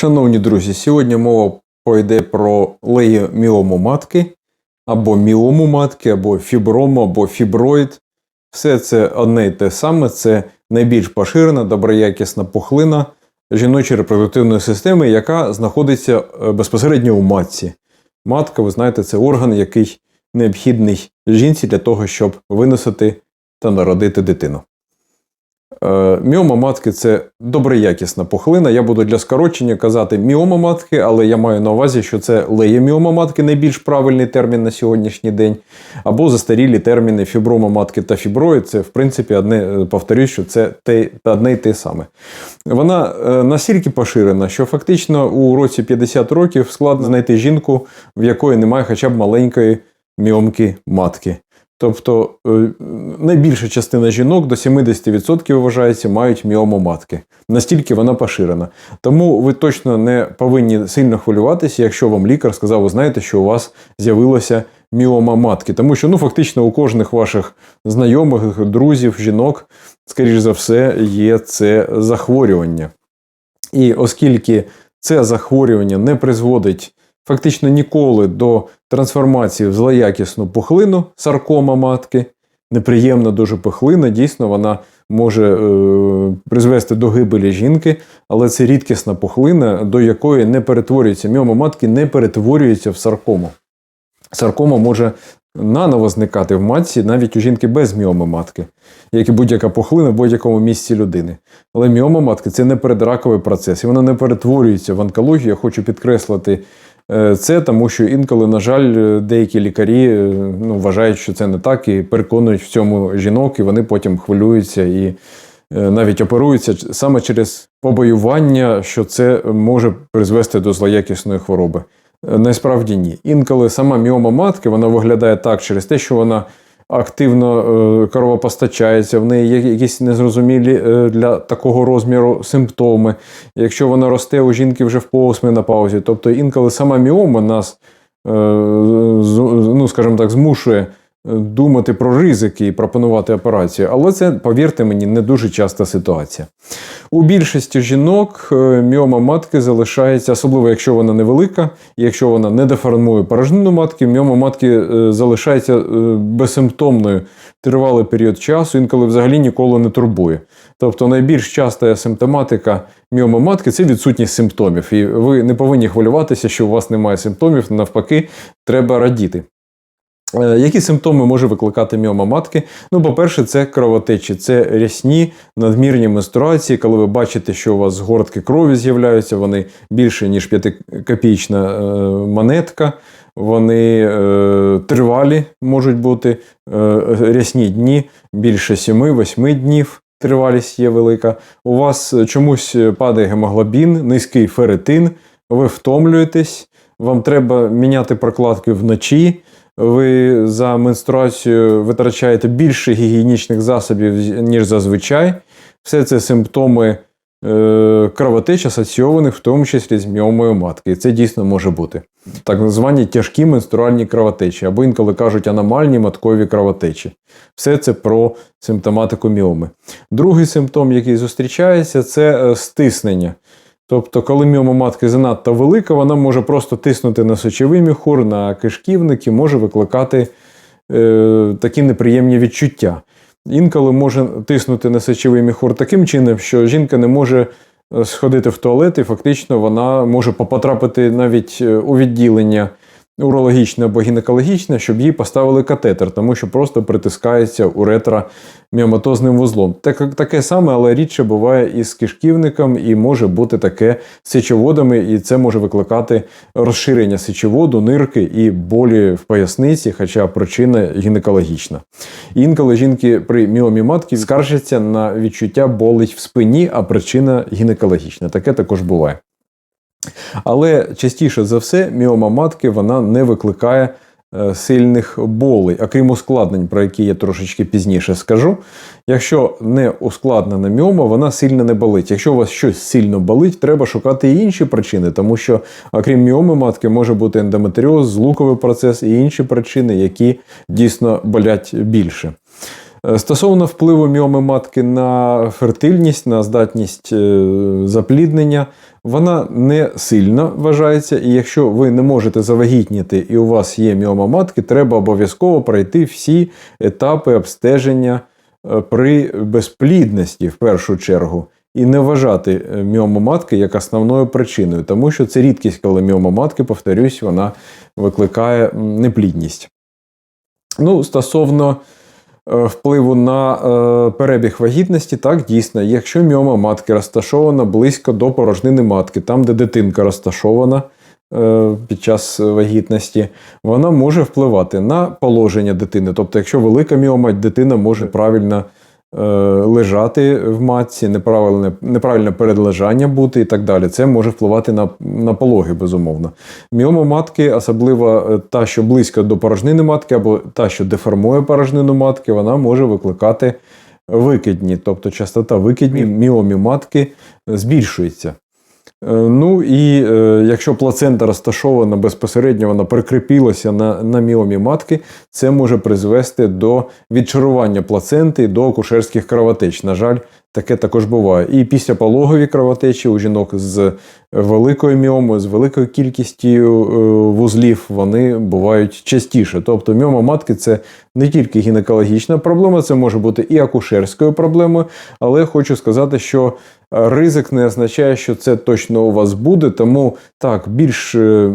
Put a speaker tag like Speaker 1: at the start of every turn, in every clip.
Speaker 1: Шановні друзі, сьогодні мова пойде про леєміому матки, або міому матки, або фіброму, або фіброїд. Все це одне й те саме, це найбільш поширена, доброякісна пухлина жіночої репродуктивної системи, яка знаходиться е, безпосередньо у матці. Матка, ви знаєте, це орган, який необхідний жінці для того, щоб виносити та народити дитину. Е, Міома матки це доброякісна пухлина. Я буду для скорочення казати міома матки, але я маю на увазі, що це леєміома матки найбільш правильний термін на сьогоднішній день, або застарілі терміни фіброма матки та фіброїд. Це, в принципі, одне, е, повторюсь, що це те, одне й те саме. Вона е, настільки поширена, що фактично у році 50 років складно знайти жінку, в якої немає хоча б маленької міомки матки. Тобто е, найбільша частина жінок до 70% вважається, мають міому матки. Настільки вона поширена. Тому ви точно не повинні сильно хвилюватися, якщо вам лікар сказав, ви знаєте, що у вас з'явилося міома матки. Тому що ну, фактично у кожних ваших знайомих, друзів, жінок, скоріш за все, є це захворювання. І оскільки це захворювання не призводить фактично ніколи до трансформації в злоякісну пухлину саркома матки. Неприємна дуже пухлина, дійсно, вона може е, призвести до гибелі жінки, але це рідкісна пухлина, до якої не перетворюється. Міома матки не перетворюється в саркому. Саркома може наново зникати в матці навіть у жінки без міоми матки, як і будь-яка пухлина в будь-якому місці людини. Але міома матки це не передраковий процес, і вона не перетворюється в онкологію. Я хочу підкреслити це тому, що інколи, на жаль, е, деякі лікарі е, ну, вважають, що це не так, і переконують в цьому жінок, і вони потім хвилюються і навіть оперуються саме через побоювання, що це може призвести до злоякісної хвороби. Насправді ні. Інколи сама міома матки вона виглядає так через те, що вона активно е, корова постачається, в неї є якісь незрозумілі е, для такого розміру симптоми. Якщо вона росте у жінки вже в поусмі на паузі, тобто інколи сама міома нас, е, ну скажімо так, змушує думати про ризики і пропонувати операцію. Але це, повірте мені, не дуже часта ситуація. У більшості жінок е, міома матки залишається, особливо якщо вона невелика, якщо вона не деформує порожнину матки, міома матки е, залишається е, безсимптомною тривалий період часу, інколи взагалі ніколи не турбує. Тобто найбільш часта симптоматика міома матки це відсутність симптомів. І ви не повинні хвилюватися, що у вас немає симптомів, навпаки, треба радіти. Е, які симптоми може викликати міома матки? Ну, по-перше, це кровотечі, це рясні, надмірні менструації, коли ви бачите, що у вас згортки крові з'являються, вони більше, ніж п'ятикопійчна е, монетка, вони е, тривалі можуть бути рясні дні, більше 7-8 днів. Тривалість є велика. У вас чомусь падає гемоглобін, низький ферритин, ви втомлюєтесь, вам треба міняти прокладки вночі ви за менструацію витрачаєте більше гігієнічних засобів, ніж зазвичай. Все це симптоми е, кровотеч асоційованих, в тому числі з міомою матки. Це дійсно може бути. Так звані тяжкі менструальні кровотечі, або інколи кажуть аномальні маткові кровотечі. Все це про симптоматику міоми. Другий симптом, який зустрічається, це е, стиснення. Тобто, коли міома матки занадто велика, вона може просто тиснути на сочовий міхур, на кишківники, може викликати е, такі неприємні відчуття. Інколи може тиснути на сечовий міхур таким чином, що жінка не може е, сходити в туалет, і фактично вона може потрапити навіть е, у відділення урологічне або гінекологічне, щоб їй поставили катетер, тому що просто притискається уретра міоматозним вузлом. Так, Таке саме, але рідше буває і з кишківником, і може бути таке з сечоводами, і це може викликати розширення сечоводу, нирки і болі в поясниці, хоча причина гінекологічна. Інколи жінки при міомі матки скаржаться на відчуття болить в спині, а причина гінекологічна. Таке також буває. Але частіше за все, міома матки вона не викликає е, сильних болей, а крім ускладнень, про які я трошечки пізніше скажу. Якщо не ускладнена міома, вона сильно не болить. Якщо у вас щось сильно болить, треба шукати і інші причини, тому що, окрім міоми матки, може бути ендометріоз, злуковий процес і інші причини, які дійсно болять більше. Е, стосовно впливу міоми матки на фертильність, на здатність е, запліднення, Вона не сильно вважається, і якщо ви не можете завагітніти і у вас є міома матки, треба обов'язково пройти всі етапи обстеження е, при безплідності в першу чергу. І не вважати е, міому матки як основною причиною, тому що це рідкість, коли міома матки, повторюсь, вона викликає неплідність. Ну, стосовно впливу на е, перебіг вагітності, так дійсно, якщо міома матки розташована близько до порожнини матки, там, де дитинка розташована е, під час вагітності, вона може впливати на положення дитини. Тобто, якщо велика міома, дитина може правильно е, лежати в матці, неправильне, неправильне передлежання бути і так далі. Це може впливати на, на пологи, безумовно. Міома матки, особливо е, та, що близько до порожнини матки, або та, що деформує порожнину матки, вона може викликати викидні, тобто частота викидні міомі матки збільшується. Е, Ну і е, якщо плацента розташована безпосередньо, вона прикріпілася на, на міомі матки, це може призвести до відчарування плаценти до акушерських кровотеч. На жаль, таке також буває. І після пологові кровотечі у жінок з великою міомою, з великою кількістю е, вузлів, вони бувають частіше. Тобто міома матки це не тільки гінекологічна проблема, це може бути і акушерською проблемою, але хочу сказати, що ризик не означає, що це точно у вас буде, тому так, більш, е,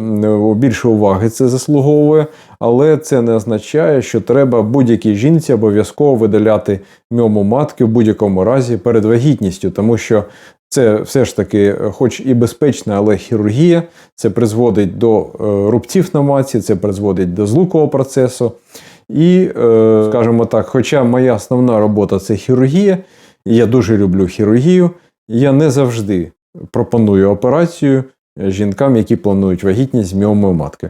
Speaker 1: більше уваги це заслуговує, але це не означає, що треба будь-якій жінці обов'язково видаляти мьому матки в будь-якому разі перед вагітністю, тому що це все ж таки, хоч і безпечна, але хірургія, це призводить до е, рубців на матці, це призводить до злукового процесу. І, е, скажімо так, хоча моя основна робота це хірургія, і я дуже люблю хірургію, я не завжди пропоную операцію жінкам, які планують вагітність з міомою матки.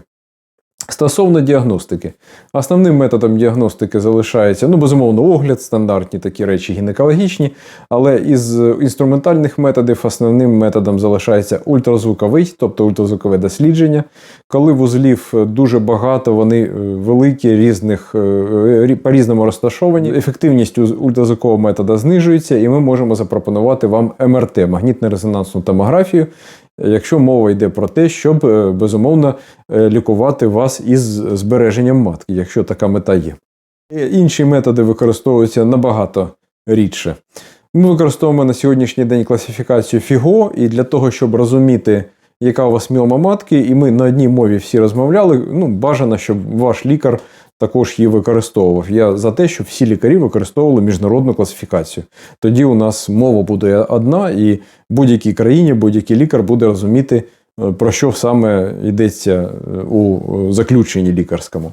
Speaker 1: Стосовно діагностики, основним методом діагностики залишається, ну, безумовно, огляд, стандартні такі речі гінекологічні, але із інструментальних методів основним методом залишається ультразвуковий, тобто ультразвукове дослідження. Коли вузлів дуже багато, вони е, великі, різних, е, по-різному розташовані, ефективність ультразвукового метода знижується, і ми можемо запропонувати вам МРТ, магнітно-резонансну томографію, якщо мова йде про те, щоб е, безумовно е, лікувати вас із збереженням матки, якщо така мета є. Е, Інші методи використовуються набагато рідше. Ми використовуємо на сьогоднішній день класифікацію FIGO, і для того, щоб розуміти, яка у вас міома матки, і ми на одній мові всі розмовляли, ну, бажано, щоб ваш лікар також її використовував. Я за те, щоб всі лікарі використовували міжнародну класифікацію. Тоді у нас мова буде одна, і будь-якій країні будь-який лікар буде розуміти, е, про що саме йдеться е, у е, заключенні лікарському.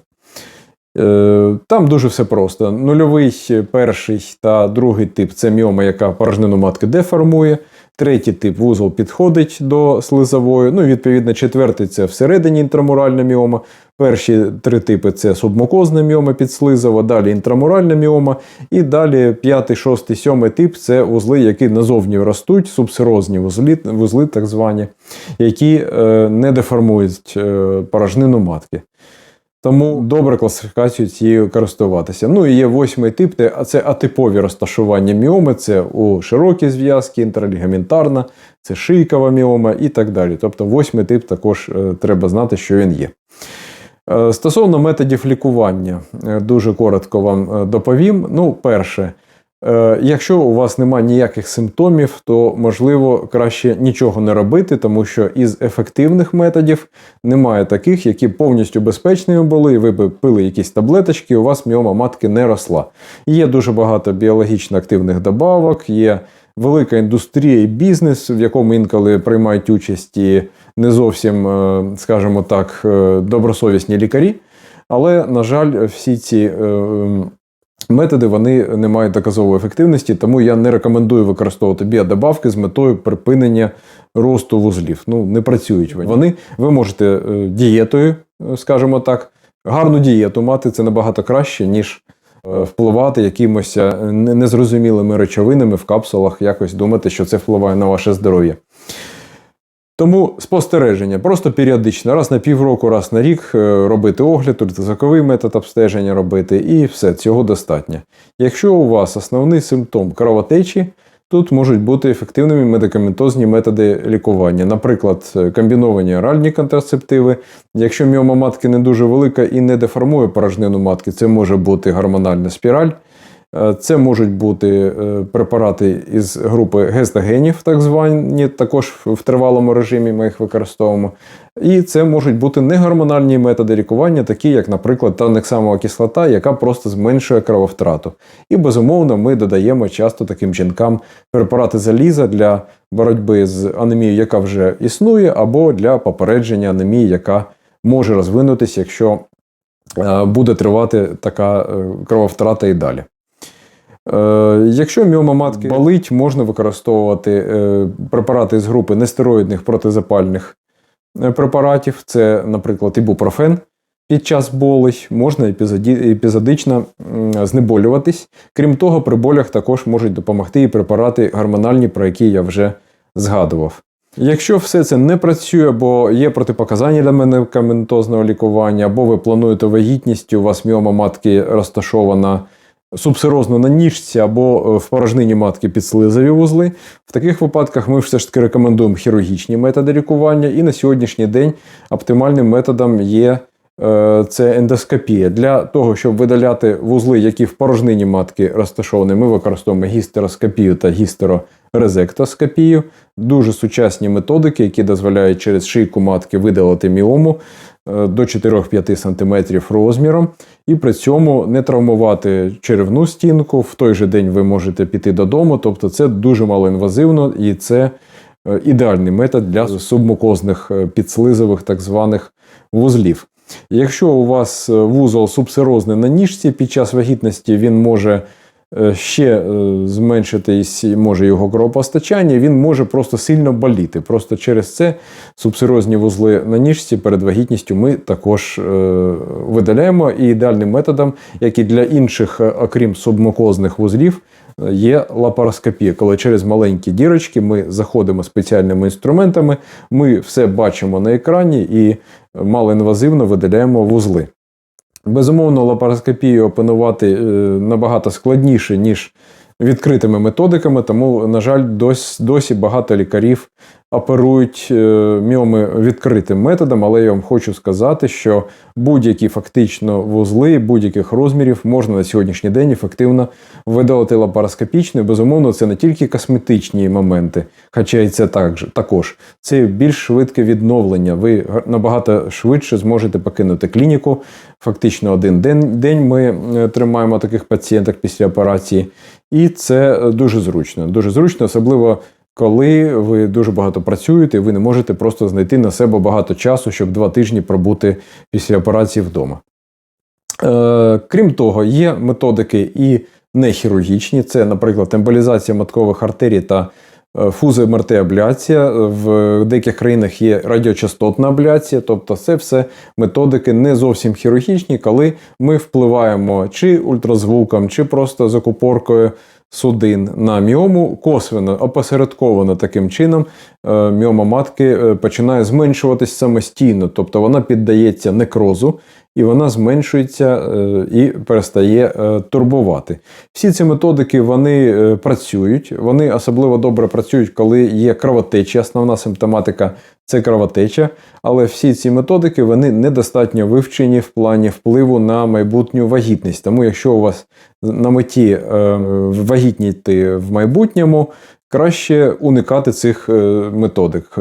Speaker 1: Там дуже все просто. Нульовий, перший та другий тип це міома, яка порожнину матки деформує. Третій тип вузол підходить до слизової. Ну, відповідно, четвертий це всередині інтрамуральна міома. Перші три типи це субмукозна міома підслизова, далі інтрамуральна міома. І далі п'ятий, шостий, сьомий тип це вузли, які назовні ростуть, субсерозні вузли, вузли так звані, які е, не деформують е, порожнину матки. Тому добре класифікацію цією користуватися. Ну і є восьмий тип, це атипові розташування міоми, це у широкі зв'язки, інтралігаментарна, це шийкова міома і так далі. Тобто восьмий тип також е, треба знати, що він є. Е, Стосовно методів лікування, е, дуже коротко вам доповім. Ну, перше, якщо у вас немає ніяких симптомів, то можливо краще нічого не робити, тому що із ефективних методів немає таких, які повністю безпечними були, і ви б пили якісь таблеточки, у вас міома матки не росла. Є дуже багато біологічно активних добавок, є велика індустрія і бізнес, в якому інколи приймають участь і не зовсім, е, скажімо так, е, добросовісні лікарі. Але, на жаль, всі ці е, методи вони не мають доказової ефективності, тому я не рекомендую використовувати біодобавки з метою припинення росту вузлів. Ну, не працюють вони. Вони ви можете е, дієтою, е, скажімо так, гарну дієту мати це набагато краще, ніж е, впливати якимось незрозумілими речовинами в капсулах, якось думати, що це впливає на ваше здоров'я. Тому спостереження просто періодично, раз на півроку, раз на рік е, робити огляд, ультразвуковий метод обстеження робити, і все, цього достатньо. Якщо у вас основний симптом кровотечі, Тут можуть бути ефективними медикаментозні методи лікування, наприклад, е, комбіновані оральні контрацептиви. Якщо міома матки не дуже велика і не деформує порожнину матки, це може бути гормональна спіраль. Е, Це можуть бути е, препарати із групи гестогенів, так звані, також в тривалому режимі ми їх використовуємо. І це можуть бути негормональні методи лікування, такі як, наприклад, танексамова кислота, яка просто зменшує крововтрату. І безумовно, ми додаємо часто таким жінкам препарати заліза для боротьби з анемією, яка вже існує, або для попередження анемії, яка може розвинутися, якщо е, буде тривати така крововтрата і далі. Е, Якщо міома матки болить, можна використовувати е, препарати з групи нестероїдних протизапальних е, препаратів. Це, наприклад, ібупрофен під час болей, можна епізодично знеболюватись. Крім того, при болях також можуть допомогти і препарати гормональні, про які я вже згадував. Якщо все це не працює, або є протипоказання для медикаментозного лікування, або ви плануєте вагітність, у вас міома матки розташована субсерозно на ніжці або е, в порожнині матки підслизові вузли. В таких випадках ми все ж таки рекомендуємо хірургічні методи лікування, і на сьогоднішній день оптимальним методом є е, це ендоскопія. Для того, щоб видаляти вузли, які в порожнині матки розташовані, ми використовуємо гістероскопію та гістерорезектоскопію. Дуже сучасні методики, які дозволяють через шийку матки видалити міому до 4-5 см розміром, і при цьому не травмувати черевну стінку. В той же день ви можете піти додому. Тобто це дуже малоінвазивно і це е, ідеальний метод для субмукозних е, підслизових так званих вузлів. Якщо у вас е, вузол субсерозний на ніжці, під час вагітності він може е, ще е, зменшитись, може його кровопостачання, він може просто сильно боліти. Просто через це субсерозні вузли на ніжці перед вагітністю ми також е, видаляємо. І ідеальним методом, як і для інших, е, окрім субмукозних вузлів, е, є лапароскопія, коли через маленькі дірочки ми заходимо спеціальними інструментами, ми все бачимо на екрані і малоінвазивно видаляємо вузли. Безумовно, лапароскопію опанувати е, набагато складніше, ніж відкритими методиками, тому, на жаль, досі, досі багато лікарів оперують е, міоми відкритим методом, але я вам хочу сказати, що будь-які фактично вузли будь-яких розмірів можна на сьогоднішній день ефективно видалити лапароскопічно. Безумовно, це не тільки косметичні моменти, хоча і це також, також. Це більш швидке відновлення. Ви набагато швидше зможете покинути клініку. Фактично один день, день ми е, тримаємо таких пацієнток після операції, і це е, дуже зручно. Дуже зручно, особливо коли ви дуже багато працюєте, і ви не можете просто знайти на себе багато часу, щоб два тижні пробути після операції вдома. Е, крім того, є методики і нехірургічні. Це, наприклад, емболізація маткових артерій та е, фузоемертеабляція. В деяких країнах є радіочастотна абляція, тобто це все методики не зовсім хірургічні, коли ми впливаємо чи ультразвуком, чи просто закупоркою судин на міому косвенно, опосередковано таким чином е, міома матки е, починає зменшуватись самостійно, тобто вона піддається некрозу і вона зменшується е, і перестає е, турбувати. Всі ці методики вони е, працюють, вони особливо добре працюють, коли є кровотеча. Основна симптоматика це кровотеча, але всі ці методики вони недостатньо вивчені в плані впливу на майбутню вагітність. Тому, якщо у вас на меті е, вагітніти в майбутньому, краще уникати цих е, методик.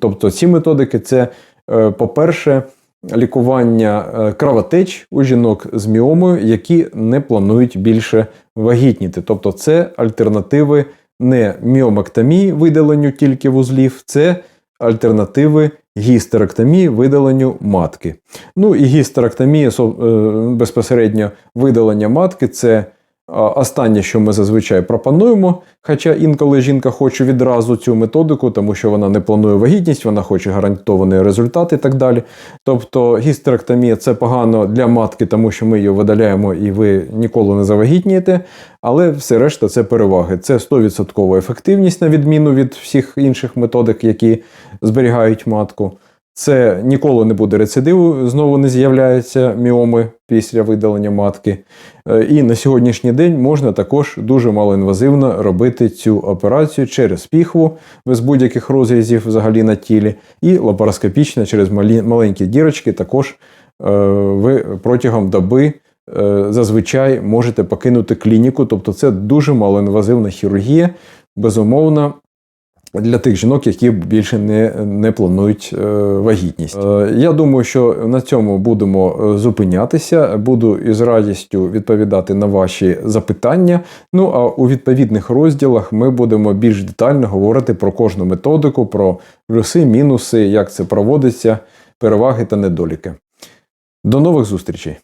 Speaker 1: Тобто ці методики це, е, по-перше, лікування е, кровотеч у жінок з міомою, які не планують більше вагітніти. Тобто, це альтернативи не міомектомії, видаленню тільки вузлів, це альтернативи гістеректомії, видаленню матки. Ну і гістеректомія, е, безпосередньо видалення матки, це Останнє, що ми зазвичай пропонуємо, хоча інколи жінка хоче відразу цю методику, тому що вона не планує вагітність, вона хоче гарантований результат і так далі. Тобто гістеректомія це погано для матки, тому що ми її видаляємо і ви ніколи не завагітнієте, але все решта це переваги. Це 100% ефективність, на відміну від всіх інших методик, які зберігають матку. Це ніколи не буде рецидиву, знову не з'являються міоми після видалення матки. Е, І на сьогоднішній день можна також дуже малоінвазивно робити цю операцію через піхву без будь-яких розрізів взагалі на тілі, і лапароскопічно через маленькі дірочки також е, ви протягом доби е, зазвичай можете покинути клініку. Тобто це дуже малоінвазивна хірургія, безумовно. Для тих жінок, які більше не, не планують е, вагітність. Е, я думаю, що на цьому будемо е, зупинятися. Буду із радістю відповідати на ваші запитання. Ну а у відповідних розділах ми будемо більш детально говорити про кожну методику, про плюси, мінуси, як це проводиться, переваги та недоліки. До нових зустрічей!